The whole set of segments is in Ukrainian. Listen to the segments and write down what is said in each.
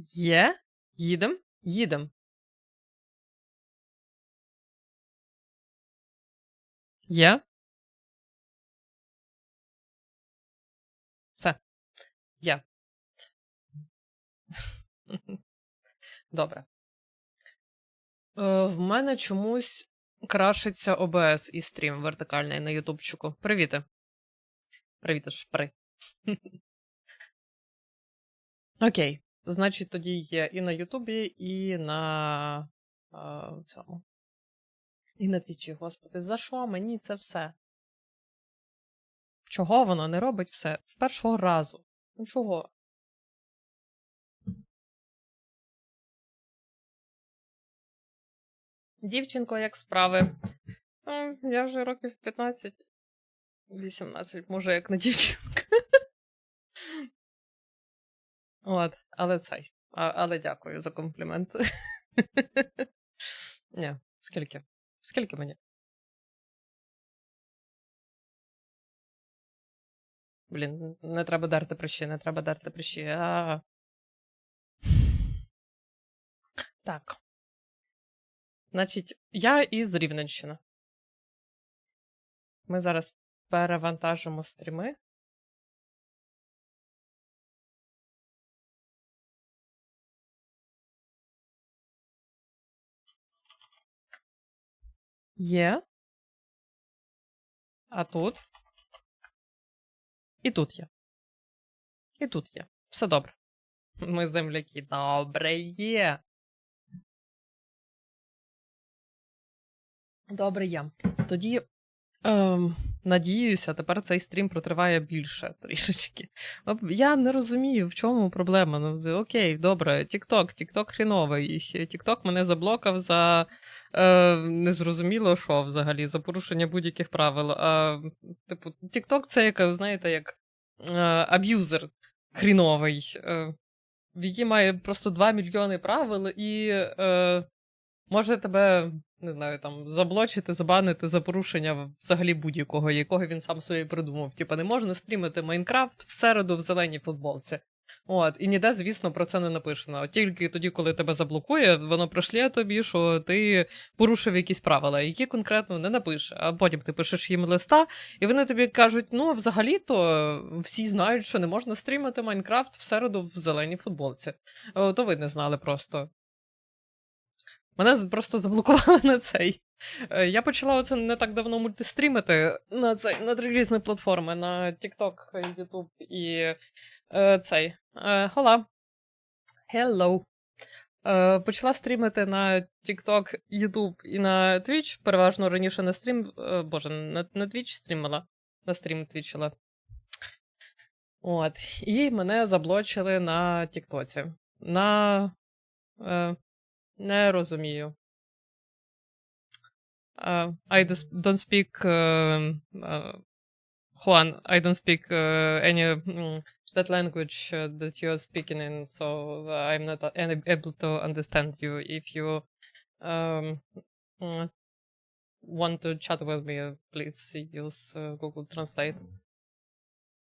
Є? Їдем? Їдем. Є? Все. Є. Добре. Е, в мене чомусь крашиться OBS і стрім вертикальний на ютубчику. Привіти. Привіт, шпри. Окей. Значить, тоді є і на Ютубі, і на а, цьому. І на твічі, господи, за що мені це все? Чого воно не робить все з першого разу? Ну чого? Дівчинко, як справи? Ну, я вже років 15, 18, може, як не дівчинка. От, але цей. А, але дякую за комплімент. Ні, скільки? Скільки мені? Блін, не треба дерти прищі, не треба дерти прищі. А... Так. Значить, я із Рівненщини. Ми зараз перевантажимо стріми. Є. А тут. І тут є. І тут є. Все добре. Ми земляки. Добре є. Добре є. Тоді. Ем, надіюся, тепер цей стрім протриває більше трішечки. Я не розумію, в чому проблема. Ну, окей, добре, Тікток, Тікток хріновий. Тікток мене заблокав за е, незрозуміло що взагалі, за порушення будь-яких правил. А, Типу, Тікток це як, знаєте, як е, аб'юзер хріновий, е, який має просто 2 мільйони правил і е, може тебе не знаю, там заблочити, забанити за порушення взагалі будь-якого, якого він сам собі придумав. Типа не можна стрімити Майнкрафт в середу в зеленій футболці. От, і ніде, звісно, про це не написано. Тільки тоді, коли тебе заблокує, воно пришлє тобі, що ти порушив якісь правила, які конкретно не напише. А потім ти пишеш їм листа, і вони тобі кажуть: ну, взагалі-то всі знають, що не можна стрімити Майнкрафт в середу в зеленій футболці. То ви не знали просто. Мене просто заблокували на цей. Е, я почала оце не так давно мультистрімити на цей на три різні платформи: на TikTok, YouTube і е, цей. Е. Hello. Е, Почала стрімити на TikTok, YouTube і на Twitch. Переважно раніше на стрім. Е, боже, на, на Twitch стрімила. На стрім твічила. От. І мене заблочили на Тіктоці. На. Е, не розумію. Uh, I don't speak uh, uh, Juan, I don't speak uh, any um, that language uh, that you are speaking in, so I'm not able to understand you. If you um, want to chat with me, please use Google Translate.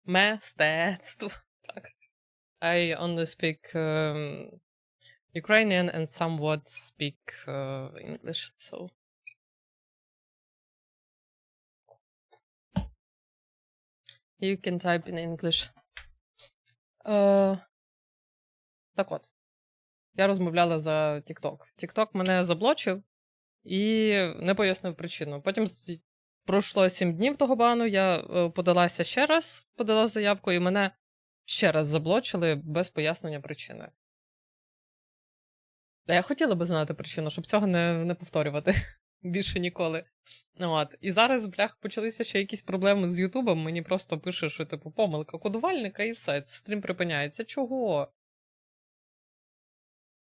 Мистецтво. Так. I only speak um, Ukrainian and somewhat speak uh, English, so. You can type in English. Uh, так от. Я розмовляла за TikTok. TikTok мене заблочив і не пояснив причину. Потім пройшло 7 днів того бану, я е, подалася ще раз, подала заявку, і мене ще раз заблочили без пояснення причини. Я хотіла би знати причину, щоб цього не не повторювати більше ніколи. От. І зараз, блях, почалися ще якісь проблеми з Ютубом. Мені просто пише, що типу помилка кодувальника і все. Стрім припиняється. Чого?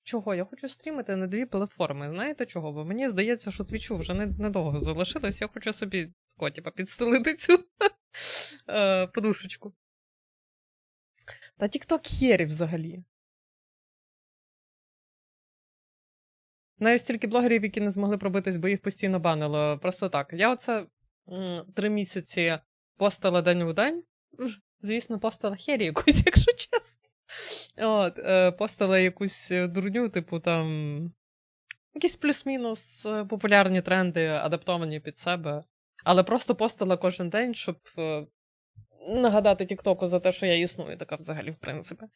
Чого? Я хочу стрімити на дві платформи. Знаєте чого? Бо мені здається, що твічу вже недовго залишилось. Я хочу собі тако, типу, підстелити цю е, подушечку. Та тікток хері взагалі. Навіть стільки блогерів, які не змогли пробитись, бо їх постійно банило. Просто так. Я оце три місяці постила день у день. Звісно, постила хері якусь, якщо чесно. От, е, постила якусь дурню, типу там. Якісь плюс-мінус е, популярні тренди, адаптовані під себе. Але просто постила кожен день, щоб е, нагадати Тіктоку за те, що я існую, така взагалі, в принципі.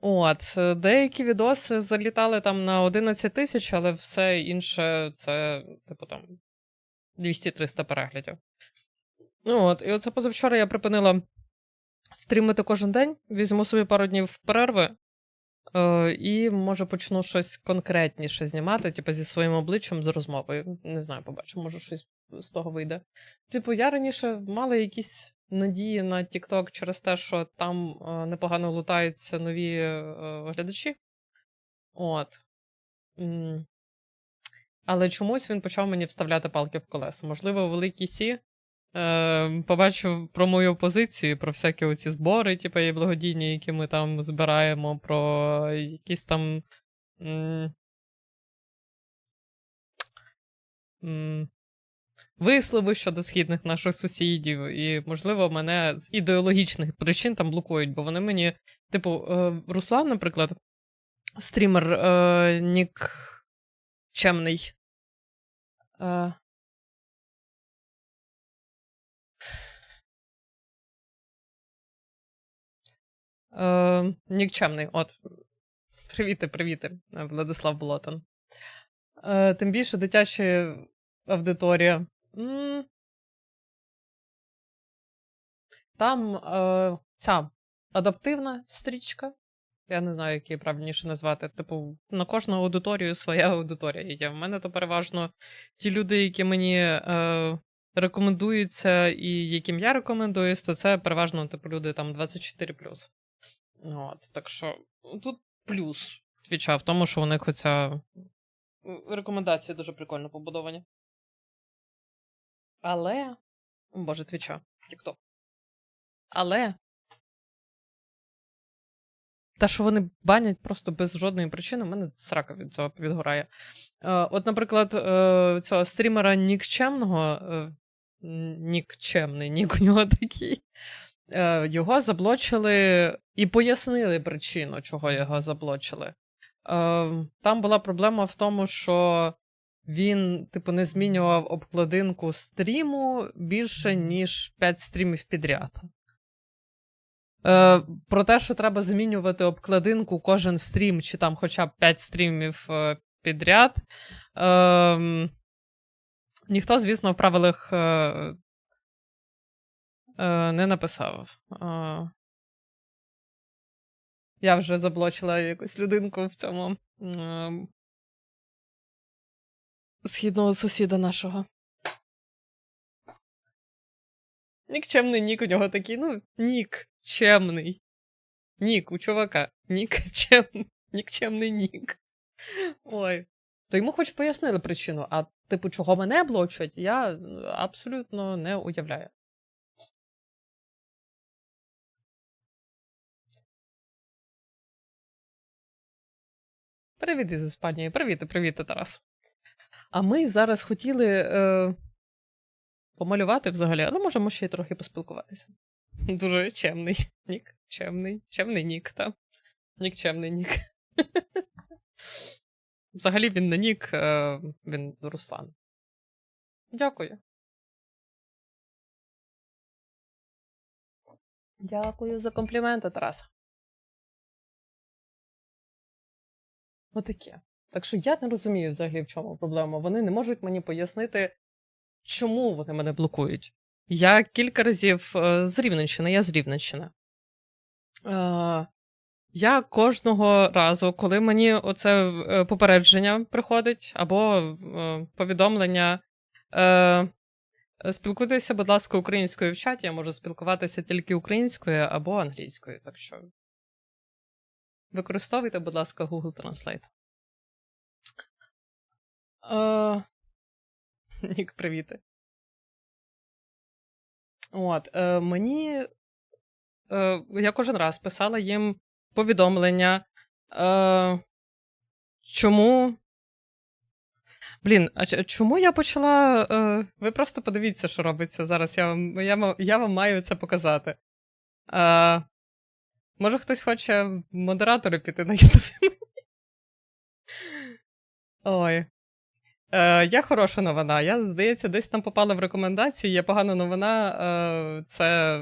От, е, деякі відоси залітали там на 11 тисяч, але все інше це, типу, там 200-300 переглядів. Ну от, і оце позавчора я припинила стрімити кожен день, візьму собі пару днів перерви. Е, і може почну щось конкретніше знімати, типу, зі своїм обличчям, з розмовою. Не знаю, побачу, може щось з того вийде. Типу, я раніше мала якісь надії на TikTok через те, що там е, непогано лутаються нові е, глядачі. От. Але чомусь він почав мені вставляти палки в колеса. Можливо, великий Сі е, побачив про мою позицію, про всякі оці збори, типу, і благодійні, які ми там збираємо, про якісь там. М- м- Вислови щодо східних наших сусідів, і, можливо, мене з ідеологічних причин там блокують, бо вони мені, типу, е, Руслан, наприклад, стрімер е, Нік Чемний. Е, Е, Нікчемний. От. Привіти, привіти, Владислав Болотан. Тим більше дитяча аудиторія. Там е, ця адаптивна стрічка. Я не знаю, як її правильніше назвати. Типу, на кожну аудиторію своя аудиторія є. В мене то переважно ті люди, які мені е, рекомендуються, і яким я рекомендуюсь, то це переважно типу люди там 24. От, Так що тут плюс твіча в тому, що у них оця рекомендації дуже прикольно побудовані. Але. Боже, твіча, Тікток. Але. Та, що вони банять просто без жодної причини, у мене срака від цього відгорає. Е, От, наприклад, е, цього стрімера нікчемного. Е, нікчемний нік у нього такий. Його заблочили і пояснили причину, чого його заблочили. Там була проблема в тому, що він, типу, не змінював обкладинку стріму більше, ніж 5 стрімів підряд. Е, Про те, що треба змінювати обкладинку кожен стрім, чи там хоча б 5 стрімів е, підряд. Е, Ніхто, звісно, в правилах е, е, не написав. Е, я вже заблочила якусь людинку в цьому е, східного сусіда нашого. Нікчемний нік у нього такий, ну, нік чемний. Нік у чувака. Нік чем... нікчемний нік. Ой. То йому хоч пояснили причину, а типу, чого мене блочать, я абсолютно не уявляю. Привіт із Іспанії. Привіт, привіт, Тарас. А ми зараз хотіли е, помалювати взагалі, але можемо ще й трохи поспілкуватися. Дуже чемний нік. Чемний. Чемний нік, так. Нікчемний нік. Взагалі він не нік, е, він Руслан. Дякую. Дякую за компліменти, Тарас. Отаке. Так що я не розумію взагалі, в чому проблема. Вони не можуть мені пояснити, чому вони мене блокують. Я кілька разів е, з Рівненщини, я з Рівненщини. Е, я кожного разу, коли мені оце е, попередження приходить, або повідомлення. Спілкуйтеся, будь ласка, українською в чаті. Я можу спілкуватися тільки українською або англійською. Так що використовуйте, будь ласка, Google Translate. Нік, привіти. От, е, Мені е, я кожен раз писала їм повідомлення. Е, Чому. Блін, а чому я почала. Е, Ви просто подивіться, що робиться зараз. Я вам я, я вам маю це показати. Е, Може, хтось хоче модератори піти на Ютубі? Ой. Е, Є хороша новина. Я, здається, десь там попала в рекомендації. Є погана новина. Е, Це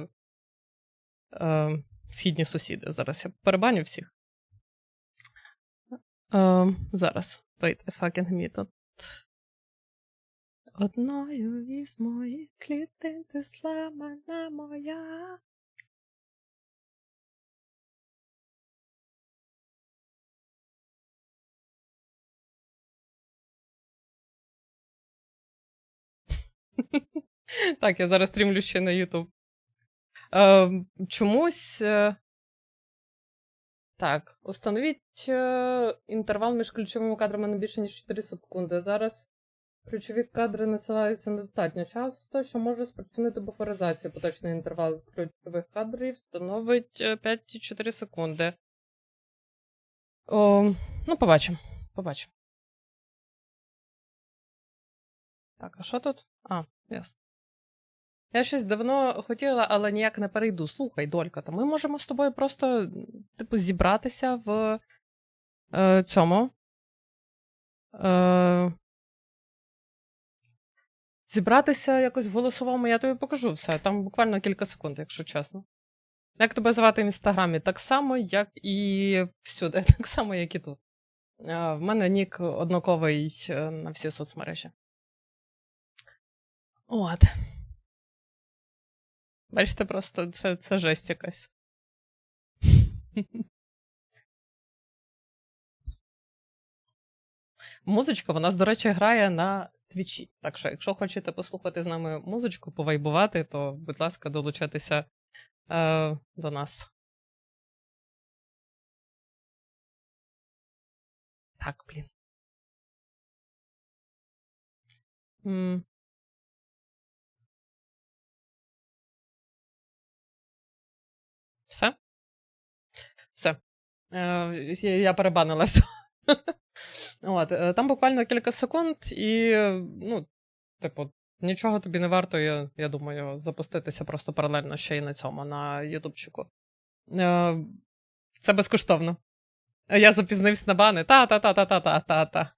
е, східні сусіди. Зараз я перебаню всіх. Е, Зараз. Wait, a fucking minute. Одною із моїх клітин ти сламана моя. Так, я зараз стрімлю ще на YouTube. Е, чомусь. е, Так, установіть е, інтервал між ключовими кадрами не більше, ніж 4 секунди. Зараз ключові кадри насилаються недостатньо часто, що може спричинити буферизацію. Поточний інтервал ключових кадрів становить е, 5,4 секунди. О, ну, побачимо. Побачимо. Так, а що тут? А, ясно. Я щось давно хотіла, але ніяк не перейду. Слухай, Долька, то ми можемо з тобою просто, типу, зібратися в е, цьому. Е, зібратися якось в голосовому, я тобі покажу все. Там буквально кілька секунд, якщо чесно. Як тебе звати в інстаграмі? Так само, як і всюди, так само, як і тут. Е, в мене нік однаковий е, на всі соцмережі. От. Бачите, просто це, це жесть якась. Музичка, вона, до речі, грає на твічі. Так що, якщо хочете послухати з нами музичку, повайбувати, то, будь ласка, долучайтеся е, до нас. Так, блін. Все? Все. Е, я- перебанила все. От, е, там буквально кілька секунд, і, ну, типу, нічого тобі не варто, я, я думаю, запуститися просто паралельно ще й на цьому, на Ютубчику. Е, Це безкоштовно. Я запізнився на бани. Та-та-та-та-та-та-та-та.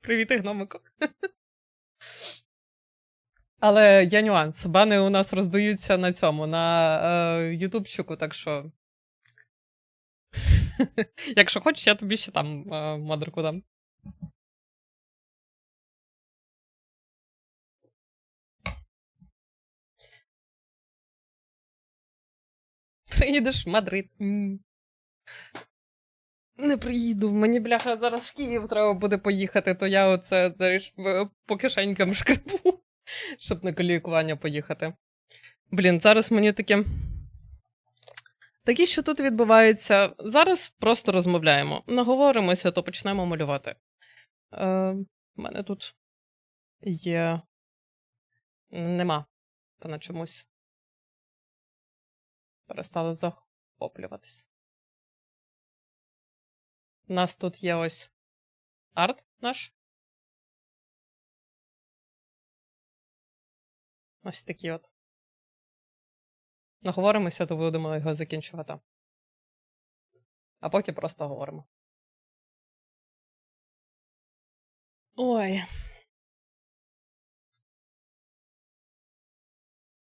Привіт, гномику. Але є нюанс. Бани у нас роздаються на цьому, на е, Ютубчику, так що. Якщо хочеш, я тобі ще там е, модерку дам. Приїдеш в Мадрид. Не приїду. Мені, бляха, зараз в Київ треба буде поїхати, то я оце знаєш, по кишенькам шкребу, щоб на лікування поїхати. Блін, зараз мені таке. Таке, що тут відбувається. Зараз просто розмовляємо. Наговоримося, то почнемо малювати. Е, У мене тут є. Нема. Вона чомусь перестала захоплюватись. У нас тут є ось арт наш. Ось такий от. Наговоримося, то будемо його закінчувати. А поки просто говоримо. Ой.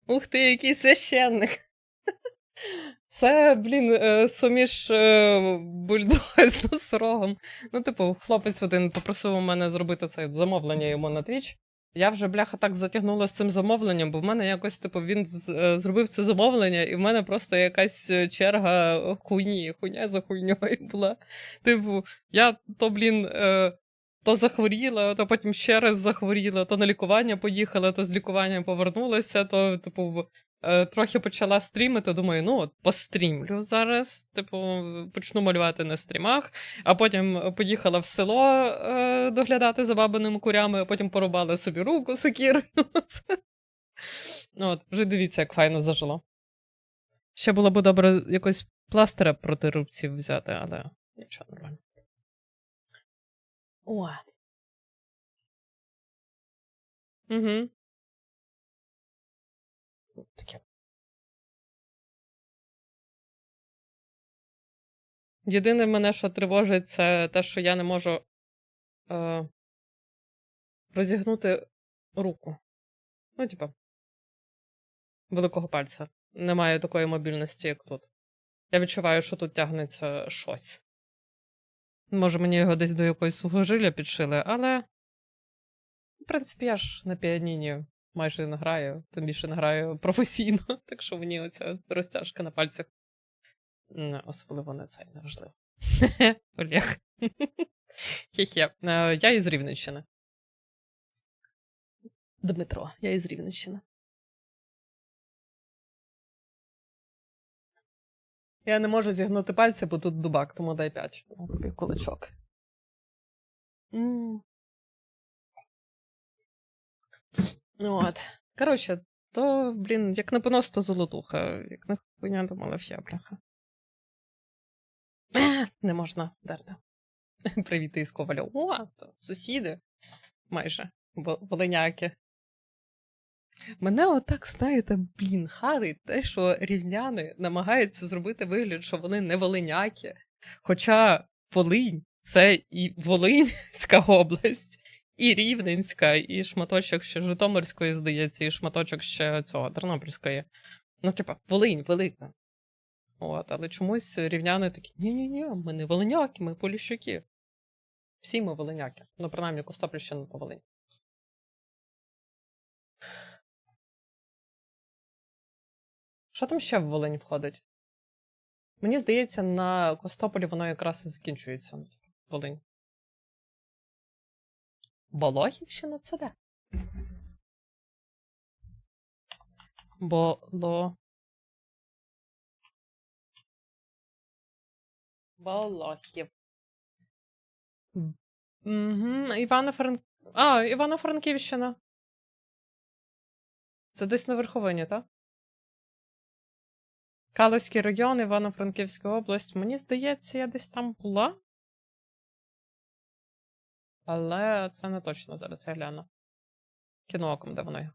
Ух ти, який священник. Це, блін, е, суміш е, бульдога з носорогом. Ну, типу, хлопець один попросив у мене зробити це замовлення йому на Twitch. Я вже, бляха, так затягнула з цим замовленням, бо в мене якось, типу, він е, зробив це замовлення, і в мене просто якась е, черга хуйні, хуйня за хуйньою була. Типу, я то, блін, е, то захворіла, то потім ще раз захворіла, то на лікування поїхала, то з лікування повернулася, то, типу, е, трохи почала стрімити. Думаю, ну от пострімлю зараз. Типу, почну малювати на стрімах, а потім поїхала в село е, доглядати за бабиними курями, а потім порубала собі руку сокірою. Ну, от, вже дивіться, як файно зажило. Ще було б добре якось пластира проти рубців взяти, але нічого нормально. О. Угу. Таке. Єдине мене, що тривожить, це те, що я не можу е, розігнути руку. Ну, типа, великого пальця. Немає такої мобільності, як тут. Я відчуваю, що тут тягнеться щось. Може, мені його десь до якоїсь сухожилля підшили, але. В принципі, я ж на піаніні майже не граю, тим більше не граю професійно, так що мені оця розтяжка на пальцях. Особливо не це не важливо. Олег. Хе-хе. Е, Я із Рівненщини. Дмитро, я із Рівненщини. Я не можу зігнути пальці, бо тут дубак, тому дай 5. Тобі кулачок. Ну От. Коротше, то, блін, як не понос, то золотуха. Як не хуйня, то малаф'я, бляха. Не можна дерти. Привіт із Коваля. О, то сусіди. Майже. Во- Волиняки. Мене отак, знаєте, блін, харить те, що рівняни намагаються зробити вигляд, що вони не волиняки. Хоча Волинь це і Волинська область, і Рівненська, і шматочок ще Житомирської, здається, і шматочок ще цього Тернопільської. Ну, типа, Волинь велика. От, але чомусь рівняни такі: ні-ні-ні, ми не волиняки, ми поліщуки. Всі ми волиняки. Ну, принаймні, Костопільщина то Волинь. Що там ще в Волинь входить? Мені здається, на Костополі воно якраз і закінчується. Волинь. Болохівщина це де? Боло. Болохів. Угу. Івано-Франк... А, Івано-Франківщина. Це десь на верховині, так? Калузький район, Івано-Франківська область. Мені здається, я десь там була. Але це не точно зараз я гляну. Кінооком, де воно є.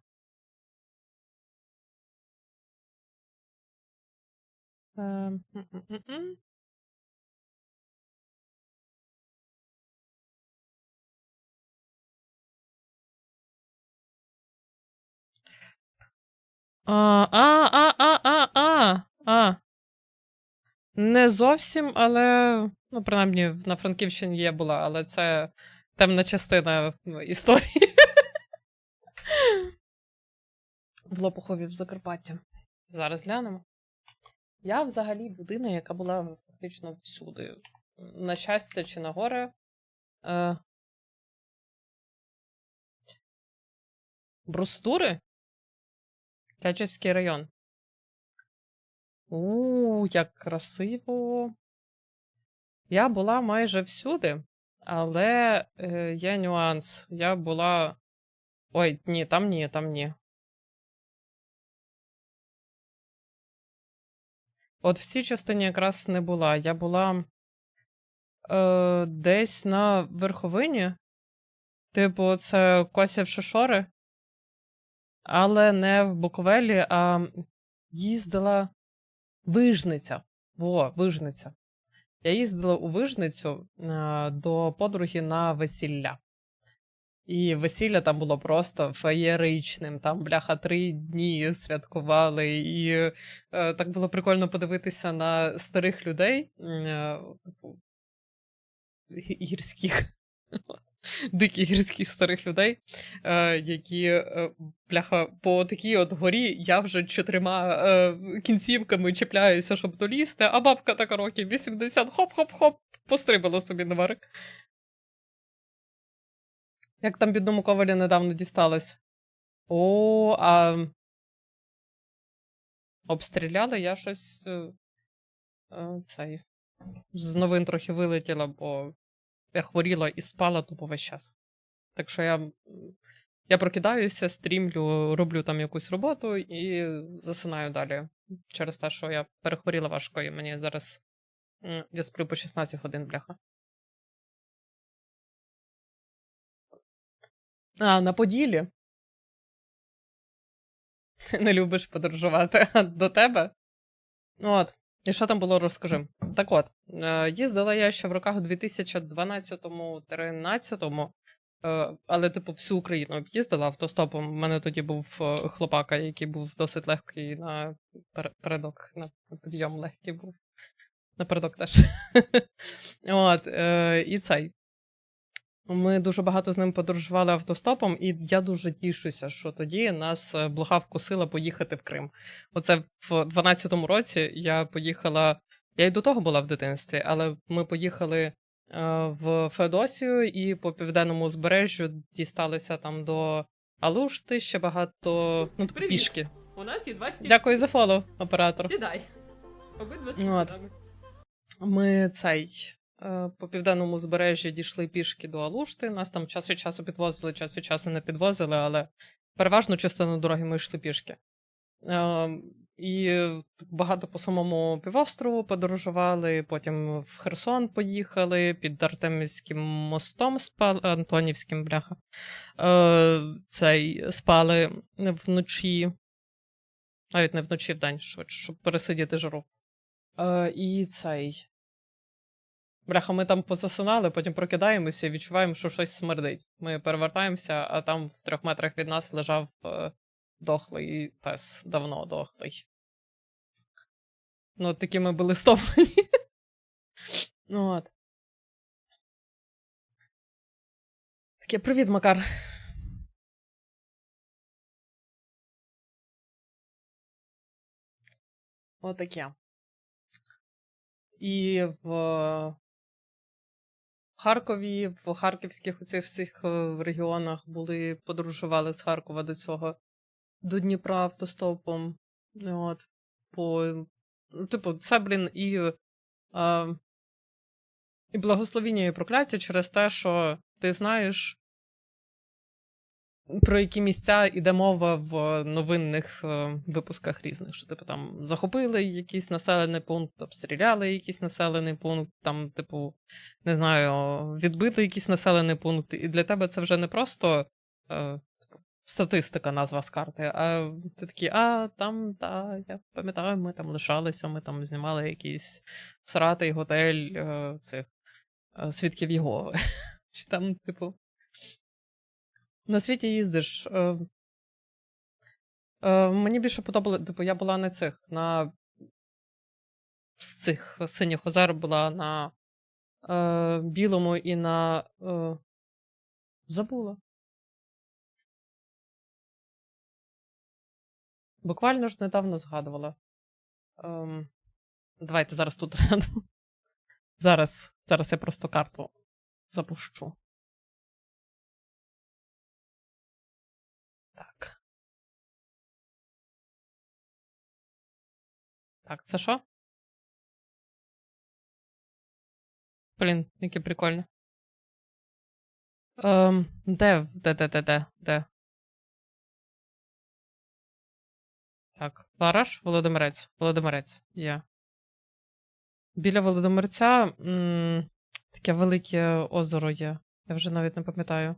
Ем. А, а, а, а, а, а, а. Не зовсім, але, ну, принаймні, на Франківщині я була, але це темна частина історії. В Лопухові в Закарпатті. Зараз глянемо. Я взагалі людина, яка була фактично всюди. На щастя чи на горе. Е... Брустури? Тячівський район. У, як красиво. Я була майже всюди, але е, є нюанс. Я була. Ой, ні, там ні, там ні. От в цій частині якраз не була. Я була е, десь на верховині. Типу, це Косів Шишори. Але не в Буковелі, а їздила Вижниця. Во, Вижниця. Я їздила у Вижницю е, до подруги на весілля. І весілля там було просто феєричним. Там, бляха, три дні святкували. І е, так було прикольно подивитися на старих людей, е, типу, гірських, диких гірських старих людей, е, які, е, бляха, по такій от горі я вже чотирма е, кінцівками чіпляюся, щоб долізти, а бабка така років 80, хоп-хоп-хоп, пострибала собі на верх. Як там бідному ковалі недавно дісталось? О, а обстріляли я щось. Цей. З новин трохи вилетіла, бо я хворіла і спала тупо весь час. Так що я, я прокидаюся, стрімлю, роблю там якусь роботу і засинаю далі. Через те, що я перехворіла важко, і мені зараз. Я сплю по 16 годин, бляха. А, на Поділі. Ти не любиш подорожувати до тебе. От, І що там було, розкажи. Так от, е, їздила я ще в роках 2012-13, е, але, типу, всю Україну об'їздила автостопом. У мене тоді був е, хлопака, який був досить легкий на передок, на підйом легкий був. На передок теж. От, е, і цей. Ми дуже багато з ним подорожували автостопом, і я дуже тішуся, що тоді нас е, вкусила поїхати в Крим. Оце в 12-му році я поїхала. Я й до того була в дитинстві, але ми поїхали е, в Феодосію і по південному узбережжю дісталися там до Алушти, ще багато. Ну, типу, Привіт. пішки. У нас є два стільці. Дякую за фоло, оператор. Сідай. Обидва Ну, Ми цей по південному узбережжі дійшли пішки до Алушти. Нас там час від часу підвозили, час від часу не підвозили, але переважно частину дороги ми йшли пішки. Е, І багато по самому півострову подорожували, потім в Херсон поїхали, під Артемівським мостом спали, Антонівським, бляха. Е, Цей спали вночі, навіть не вночі, вдень швидше, щоб пересидіти жару. Е, і цей. Бляха, ми там позасинали, потім прокидаємося і відчуваємо, що щось смердить. Ми перевертаємося, а там в трьох метрах від нас лежав е, дохлий пес, давно дохлий. Ну, такі ми були стомлені. ну от. Таке, привіт, Макар. Отаке. І в Харкові, в харківських оцих всіх е, регіонах були, подорожували з Харкова до цього, до Дніпра автостопом. От, по, типу, це, блін, і, а, і благословіння, і прокляття через те, що ти знаєш, про які місця йде мова в новинних е, випусках різних. Що, типу, там захопили якийсь населений пункт, обстріляли якийсь населений пункт, там, типу, не знаю, відбили якийсь населений пункт. І для тебе це вже не просто е, типу, статистика, назва з карти, а ти такий, а там, та, я пам'ятаю, ми там лишалися, ми там знімали якийсь всратий готель е, цих е, свідків Єгови. Чи там, типу. На світі їздиш. Е, е, мені більше подобало, типу, я була на цих, на з цих синіх озер була на е, білому і на. Е, забула. Буквально ж недавно згадувала. Ем, давайте зараз тут. Зараз, зараз я просто карту запущу. Так, це що? Блін, яке прикольне. Ем, де, де, де, де, де, де? Так, Вараш, Володимирець. Володимирець, є. Біля Володимирця м, таке велике озеро є. Я вже навіть не пам'ятаю.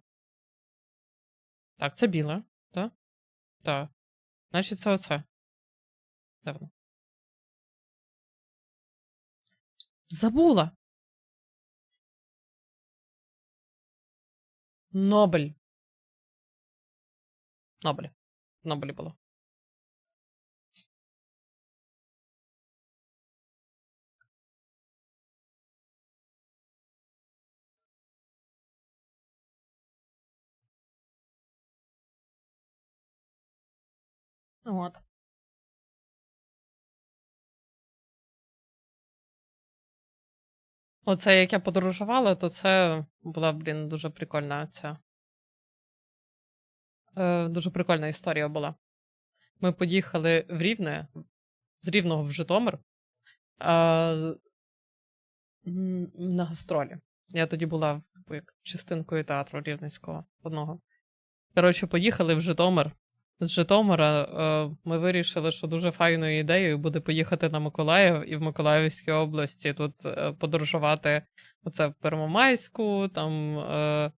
Так, це біле, так? Так. Значить, це оце. Де Забула. Нобель. Нобель. Нобелі було. От. Оце як я подорожувала, то це була, блін, дуже прикольна ця. Е, дуже прикольна історія була. Ми поїхали в Рівне, з Рівного в Житомир е, на гастролі. Я тоді була як частинкою театру Рівненського одного. Коротше, поїхали в Житомир. З Житомира е, ми вирішили, що дуже файною ідеєю буде поїхати на Миколаїв і в Миколаївській області тут е, подорожувати оце в Первомайську, там е,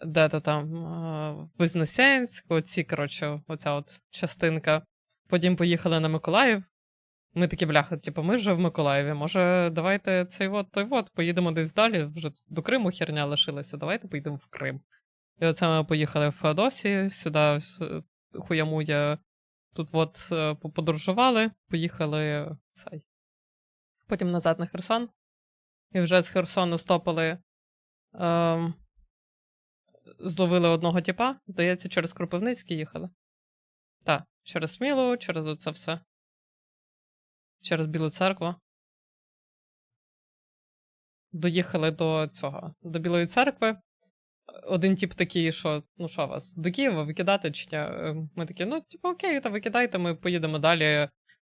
де-то там Вознесенськ, оці, коротше, оця от частинка. Потім поїхали на Миколаїв. Ми такі бляха, типу, ми вже в Миколаєві. Може, давайте цей от, той от, поїдемо десь далі. Вже до Криму херня лишилася. Давайте поїдемо в Крим. І оце ми поїхали в Феодосію, сюди хуямуя. Тут от е, поподорожували, поїхали цей. Потім назад на Херсон. І вже з Херсону стопили. Ем, зловили одного тіпа, здається, через Кропивницький їхали. Так, через Смілу, через оце все. Через Білу церкву. Доїхали до цього, до Білої церкви. Один тип такий, що ну що вас, до Києва викидати чи? Е, Ми такі, ну, типу, окей, та викидайте, ми поїдемо далі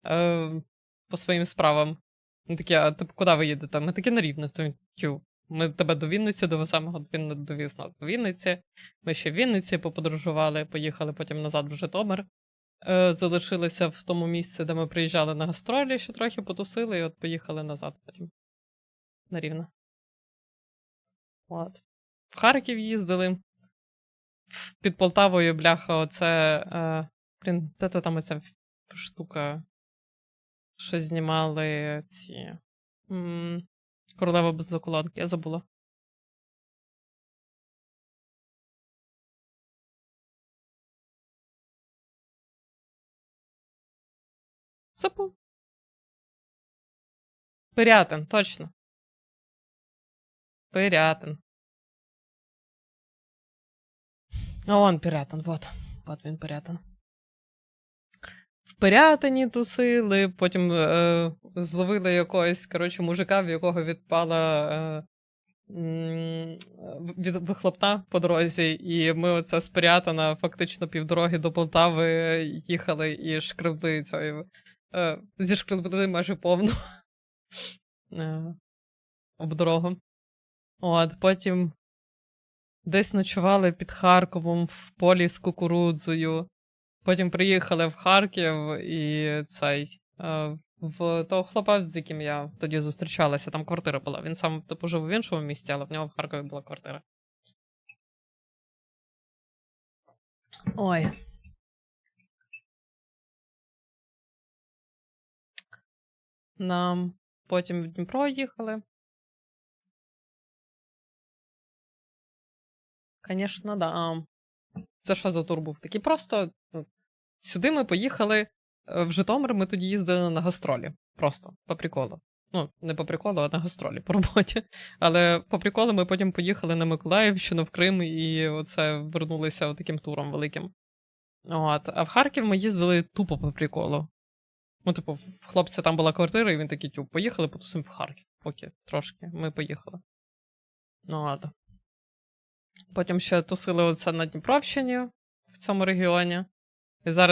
е, по своїм справам. Ми такі, а типу, куди ви їдете? Ми такі на рівне. Ми тебе до Вінниці довеземо, він довіз нас до Вінниці. Ми ще в Вінниці поподорожували, поїхали потім назад в Житомир. Е, залишилися в тому місці, де ми приїжджали на гастролі, ще трохи потусили, і от поїхали назад потім. На рівне. От. В Харків їздили. Під Полтавою, бляха, оце. Е, блін, де то там оця штука, що знімали ці. Королева без заколонки, я забула. Забув. Пирятин, точно. Пирятин. А он Пирятин, вот. Вот він Пирятин. В Пирятині тусили, потім е, зловили якогось, коротше, мужика, в якого відпала е, від вихлопна по дорозі, і ми оце з Пирятина фактично півдороги до Полтави їхали і шкребли цією. Е, зішкребли майже повну е, об дорогу. От, потім десь ночували під Харковом в полі з кукурудзою. Потім приїхали в Харків і цей. е, В того хлопа, з яким я тоді зустрічалася, там квартира була. Він сам типу жив в іншому місті, але в нього в Харкові була квартира. Ой. Нам потім в Дніпро їхали. Звісно, да. Це що за тур був? Такий просто ну, сюди ми поїхали е, в Житомир, ми тоді їздили на гастролі. Просто по приколу. Ну, не по приколу, а на гастролі по роботі. Але по приколу ми потім поїхали на Миколаївщину, в Крим, і оце вернулися таким туром великим. От. А в Харків ми їздили тупо по приколу. Ну, типу, в хлопця там була квартира, і він такий, тюп, поїхали, потусимо в Харків. Поки трошки ми поїхали. Ну, ладно. Потім ще тусили оце на Дніпровщині в цьому регіоні. І зараз